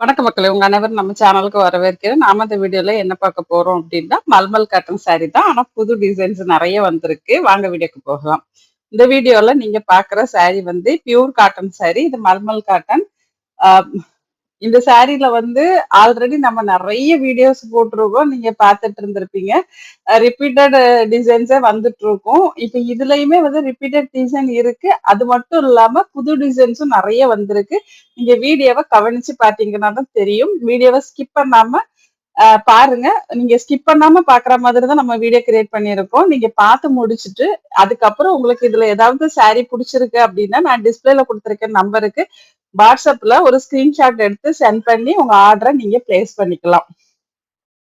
வணக்கம் மக்களே உங்க அனைவரும் நம்ம சேனலுக்கு வரவேற்கிறேன். நாம இந்த வீடியோல என்ன பார்க்க போறோம் அப்படின்னா மல்மல் காட்டன் சாரி தான். ஆனா புது டிசைன்ஸ் நிறைய வந்திருக்கு. வாங்க வீடியோக்கு போகலாம். இந்த வீடியோல நீங்க பாக்குற சாரி வந்து பியூர் காட்டன் சாரி இது மல்மல் காட்டன் இந்த சாரீல வந்து ஆல்ரெடி நம்ம நிறைய வீடியோஸ் போட்டிருக்கோம். நீங்க பார்த்துட்டு இருந்திருப்பீங்க. ரிப்பீட்டட் டிசைன்ஸே வந்துட்டு இருக்கும் இப்ப இதுலயுமே வந்து ரிப்பீட்டட் டிசைன் இருக்கு. அது மட்டும் இல்லாம புது டிசைன்ஸும் நிறைய வந்திருக்கு. நீங்க வீடியோவை கவனிச்சு பாத்தீங்கன்னா தான் தெரியும் வீடியோவை ஸ்கிப் பண்ணாம பாருங்க. நீங்க ஸ்கிப் பண்ணாம பாக்குற மாதிரி தான் நம்ம வீடியோ கிரியேட் பண்ணியிருக்கோம். நீங்க பார்த்து முடிச்சுட்டு அதுக்கப்புறம் உங்களுக்கு இதுல ஏதாவது சாரி பிடிச்சிருக்கு அப்படின்னா நான் டிஸ்பிளேல கொடுத்துருக்க நம்பருக்கு வாட்ஸ்அப்ல ஒரு ஸ்கிரீன்ஷாட் எடுத்து சென்ட் பண்ணி உங்க ஆர்டரை நீங்க பிளேஸ் பண்ணிக்கலாம்.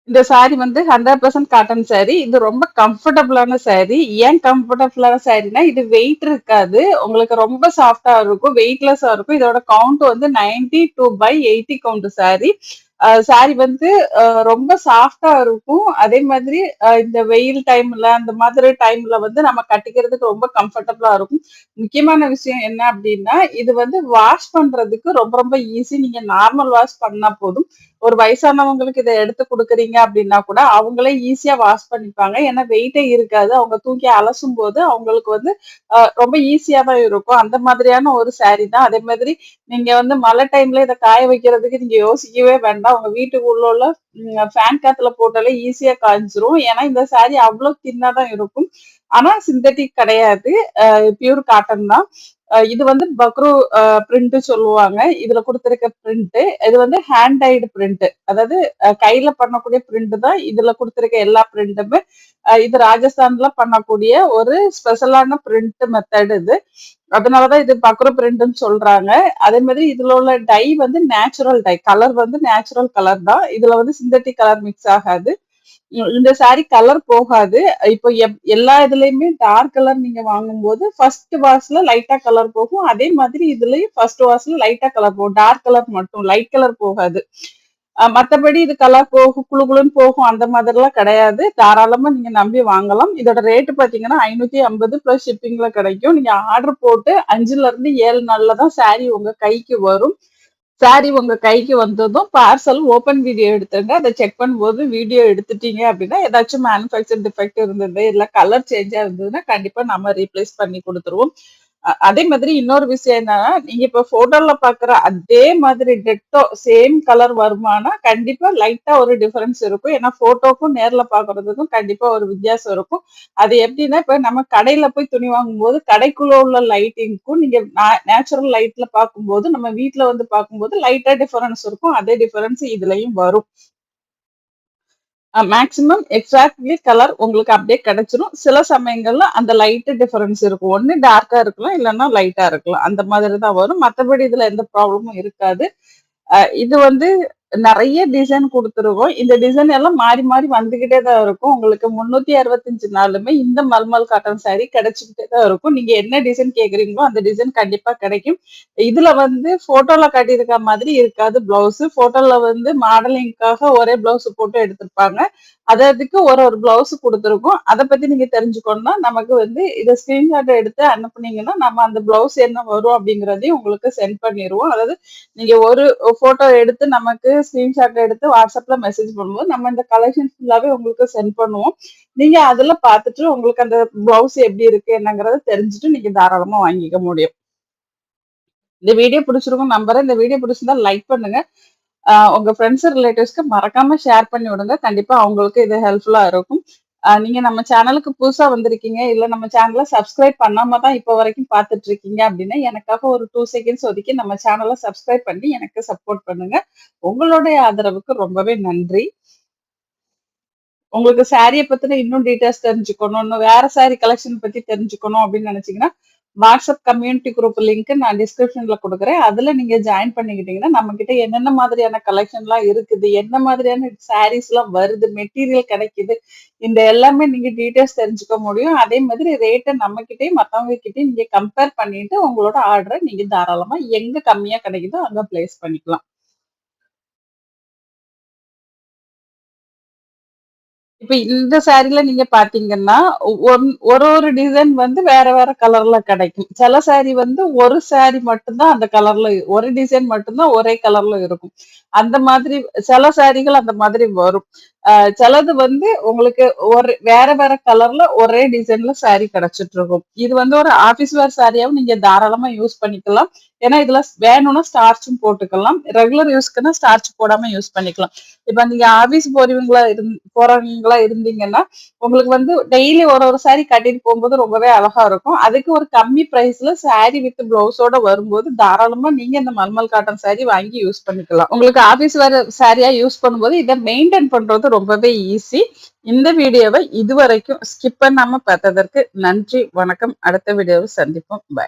இந்த சாரி வந்து ஹண்ட்ரட் பர்சன்ட் காட்டன் சாரி இது ரொம்ப கம்ஃபர்டபுளான சாரி ஏன் கம்ஃபர்டபுளான சாரினா இது வெயிட் இருக்காது. உங்களுக்கு ரொம்ப சாஃப்டா இருக்கும் வெயிட்லெஸ்ஸா இருக்கும். இதோட கவுண்ட் வந்து 92 two by eighty count sari sari வந்து ரொம்ப சாஃப்டா இருக்கும். அதே மாதிரி இந்த வெயில் டைம்ல அந்த மாதிரி டைம்ல வந்து நம்ம கட்டிக்கிறதுக்கு ரொம்ப கம்ஃபர்டபுளா இருக்கும். முக்கியமான விஷயம் என்ன அப்படின்னா இது வந்து வாஷ் பண்றதுக்கு ரொம்ப ரொம்ப ஈஸி நீங்க நார்மல் வாஷ் பண்ணா போதும். ஒரு வயசானவங்களுக்கு இதை எடுத்து கொடுக்குறீங்க அப்படின்னா கூட அவங்களே ஈஸியா வாஷ் பண்ணிப்பாங்க. ஏன்னா வெயிட்டே இருக்காது. அவங்க தூக்கி அலசும் போது அவங்களுக்கு வந்து ரொம்ப ஈஸியா தான் இருக்கும். அந்த மாதிரியான ஒரு சாரி தான். அதே மாதிரி நீங்க வந்து மழை டைம்ல இதை காய வைக்கிறதுக்கு நீங்க யோசிக்கவே வேண்டாம். உங்க வீட்டுக்குள்ள உள்ள ஃபேன் காத்துல போட்டாலே ஈஸியா காய்ஞ்சிரும் ஏன்னா இந்த சாரி அவ்வளவு தின்னா தான் இருக்கும். ஆனா சிந்தட்டிக் கிடையாது. பியூர் காட்டன் தான். இது வந்து பக்ரு பிரிண்ட் சொல்லுவாங்க. இதுல கொடுத்திருக்க பிரிண்ட் இது வந்து ஹேண்டைடு பிரிண்ட் அதாவது கையில பண்ணக்கூடிய பிரிண்ட் தான். இதுல கொடுத்திருக்க எல்லா பிரிண்ட்டுமே இது ராஜஸ்தான்ல பண்ணக்கூடிய ஒரு ஸ்பெஷலான பிரிண்ட் மெத்தட் இது. அதனாலதான் இது பக்ரோ பிரிண்ட்னு சொல்றாங்க. அதே மாதிரி இதுல உள்ள டை வந்து நேச்சுரல் டை கலர் வந்து நேச்சுரல் கலர் தான். இதுல வந்து சிந்தட்டிக் கலர் மிக்ஸ் ஆகாது. இந்த சாரி கலர் போகாது. இப்போ எப்- எல்லா இதுலயுமே டார்க் கலர் நீங்க வாங்கும்போது ஃபர்ஸ்ட் வாஷ்ல லைட்டா கலர் போகும். அதே மாதிரி இதுலயும் ஃபர்ஸ்ட் வாஷ்ல லைட்டா கலர் போகும். டார்க் கலர் மட்டும் லைட் கலர் போகாது. மற்றபடி மத்தபடி இது கலர் போகும் குளு குளுன்னு போகும் அந்த மாதிரிலாம் கிடையாது. தாராளமாக நீங்கள் நம்பி வாங்கலாம். இதோட ரேட்டு பார்த்தீங்கன்னா ஐநூற்றி ஐம்பது ப்ளஸ் ஷிப்பிங்கில் கிடைக்கும். நீங்கள் ஆர்டர் போட்டு அஞ்சுலேருந்து ஏழு நாளில் தான் சேரீ உங்கள் கைக்கு வரும். சாரி உங்க கைக்கு வந்ததும் பார்சல் ஓபன் வீடியோ எடுத்துங்க அதை செக் பண்ணும்போது வீடியோ எடுத்துட்டீங்க அப்படின்னா ஏதாச்சும் மேனுஃபேக்சர் டிஃபெக்ட் இருந்தது இல்லை கலர் சேஞ்சா இருந்ததுன்னா கண்டிப்பா நம்ம ரீப்ளேஸ் பண்ணி கொடுத்துருவோம். அதே மாதிரி இன்னொரு விஷயம் என்னன்னா நீங்க இப்ப போட்டோல பாக்குற அதே மாதிரி டெட்டோ சேம் கலர் வருமானா கண்டிப்பா லைட்டா ஒரு டிஃபரன்ஸ் இருக்கும். ஏன்னா போட்டோக்கும் நேர்ல பாக்குறதுக்கும் கண்டிப்பா ஒரு வித்தியாசம் இருக்கும். அது எப்படின்னா இப்ப நம்ம கடையில போய் துணி வாங்கும்போது கடைக்குள்ள உள்ள லைட்டிங்க்கும் நீங்க நேச்சுரல் லைட்ல பார்க்கும்போது நம்ம வீட்டுல வந்து பார்க்கும்போது லைட்டா டிஃபரன்ஸ் இருக்கும். அதே டிஃபரன்ஸ் இதுலயும் வரும். மேக்ஸிமம் எக்ஸாக்ட்லி கலர் உங்களுக்கு அப்படியே கிடைச்சிரும். சில சமயங்கள்ல அந்த லைட் டிஃபரன்ஸ் இருக்கும். ஒண்ணு டார்க்கா இருக்கலாம் இல்லைன்னா லைட்டா இருக்கலாம். அந்த மாதிரி தான் வரும். மத்தபடி இதுல எந்த ப்ராப்ளமும் இருக்காது. இது வந்து நிறைய டிசைன் கொடுத்துருக்கோம். இந்த டிசைன் எல்லாம் மாறி மாறி வந்துகிட்டே தான் இருக்கும். உங்களுக்கு முன்னூத்தி அறுபத்தஞ்சு நாளுமே இந்த மல்மல் காட்டன் சாரி கிடைச்சிக்கிட்டே தான் இருக்கும். நீங்க என்ன டிசைன் கேக்குறீங்களோ அந்த டிசைன் கண்டிப்பா கிடைக்கும். இதுல வந்து போட்டோல கட்டியிருக்க மாதிரி இருக்காது பிளவுஸ் போட்டோல வந்து மாடலிங்காக ஒரே பிளவுஸ் போட்டு எடுத்திருப்பாங்க. அது அதுக்கு ஒரு ஒரு பிளவுஸ் கொடுத்துருக்கோம். அதை பத்தி நீங்க தெரிஞ்சுக்கணும்னா நமக்கு வந்து இதை ஸ்கிரீன்ஷாட் எடுத்து அனுப்புனீங்கன்னா நம்ம அந்த பிளவுஸ் என்ன வரும் அப்படிங்கறதையும் உங்களுக்கு சென்ட் பண்ணிடுவோம் அதாவது நீங்க ஒரு போட்டோ எடுத்து நமக்கு ஸ்கிரீன்ஷாட் எடுத்து வாட்ஸ்அப்ல மெசேஜ் பண்ணும்போது நம்ம இந்த கலெக்ஷன் ஃபுல்லாவே உங்களுக்கு சென்ட் பண்ணுவோம். நீங்க அதுல பார்த்துட்டு உங்களுக்கு அந்த பிளவுஸ் எப்படி இருக்கு என்னங்கறத தெரிஞ்சுட்டு நீங்க தாராளமா வாங்கிக்க முடியும். இந்த வீடியோ பிடிச்சிருக்கும் நம்புறேன். இந்த வீடியோ பிடிச்சிருந்தா லைக் பண்ணுங்க. உங்க ஃப்ரெண்ட்ஸ் ரிலேட்டிவ்ஸ்க்கு மறக்காம ஷேர் பண்ணி விடுங்க. கண்டிப்பா அவங்களுக்கு இது ஹெல்ப்ஃபுல்லா இருக்கும். நீங்க நம்ம சேனலுக்கு புதுசா வந்திருக்கீங்க இல்ல நம்ம சேனலை சப்ஸ்கிரைப் பண்ணாம தான் இப்போ வரைக்கும் பார்த்துட்டு இருக்கீங்க அப்படின்னா எனக்காக ஒரு டூ செகண்ட்ஸ் ஒதுக்கி நம்ம சேனலை சப்ஸ்கிரைப் பண்ணி எனக்கு சப்போர்ட் பண்ணுங்க. உங்களுடைய ஆதரவுக்கு ரொம்பவே நன்றி. உங்களுக்கு சாரியை பத்தின இன்னும் டீடைல்ஸ் தெரிஞ்சுக்கணும். இன்னும் வேற சாரி கலெக்ஷன் பத்தி தெரிஞ்சுக்கணும் அப்படின்னு நினைச்சீங்கன்னா வாட்ஸ்அப் கம்யூனிட்டி குரூப் லிங்க் நான் டிஸ்கிரிப்ஷன்ல கொடுக்குறேன். அதுல நீங்க ஜாயின் பண்ணிக்கிட்டீங்கன்னா நம்ம கிட்ட என்னென்ன மாதிரியான கலெக்ஷன்லாம் இருக்குது என்ன மாதிரியான சாரீஸ் எல்லாம் வருது மெட்டீரியல் கிடைக்குது இந்த எல்லாமே நீங்க டீடைல்ஸ் தெரிஞ்சுக்க முடியும். அதே மாதிரி ரேட்டை நம்ம கிட்டேயும் மத்தவங்க கிட்டயும் நீங்க கம்பேர் பண்ணிட்டு உங்களோட ஆர்டரை நீங்க தாராளமா எங்க கம்மியா கிடைக்குதோ அங்க பிளேஸ் பண்ணிக்கலாம். இப்ப இந்த சாரில நீங்க பாத்தீங்கன்னா ஒன்- ஒரு ஒரு டிசைன் வந்து வேற வேற கலர்ல கிடைக்கும். சில சாரி வந்து ஒரு சாரி மட்டும்தான் அந்த கலர்ல ஒரு டிசைன் மட்டும்தான் ஒரே கலர்ல இருக்கும். அந்த மாதிரி சில சாரிகள் அந்த மாதிரி வரும். சிலது வந்து உங்களுக்கு ஒரு வேற வேற கலர்ல ஒரே டிசைன்ல சாரி கிடைச்சிட்டு இருக்கும் இது வந்து ஒரு ஆபீஸ் வேர் சாரியாவும் நீங்க தாராளமா யூஸ் பண்ணிக்கலாம். ஏன்னா இதுல வேணும்னா ஸ்டார்ச்சும் போட்டுக்கலாம். ரெகுலர் யூஸ்க்குன்னா ஸ்டார்ச் போடாம யூஸ் பண்ணிக்கலாம். இப்ப நீங்க ஆபீஸ் போறவங்களா இருந் போறவங்களா இருந்தீங்கன்னா உங்களுக்கு வந்து டெய்லி ஒரு ஒரு சாரி கட்டிட்டு போகும்போது ரொம்பவே அழகா இருக்கும். அதுக்கு ஒரு கம்மி பிரைஸ்ல சாரி வித் பிளவுஸோட வரும்போது தாராளமா நீங்க இந்த மல்மல் காட்டன் சாரி வாங்கி யூஸ் பண்ணிக்கலாம். உங்களுக்கு ஆபீஸ் வர சாரியா யூஸ் பண்ணும்போது இதை மெயின்டைன் பண்றது ரொம்பவே ஈஸி இந்த வீடியோவை இதுவரைக்கும் ஸ்கிப் பண்ணாம பார்த்ததற்கு நன்றி வணக்கம். அடுத்த வீடியோவை சந்திப்போம். பாய்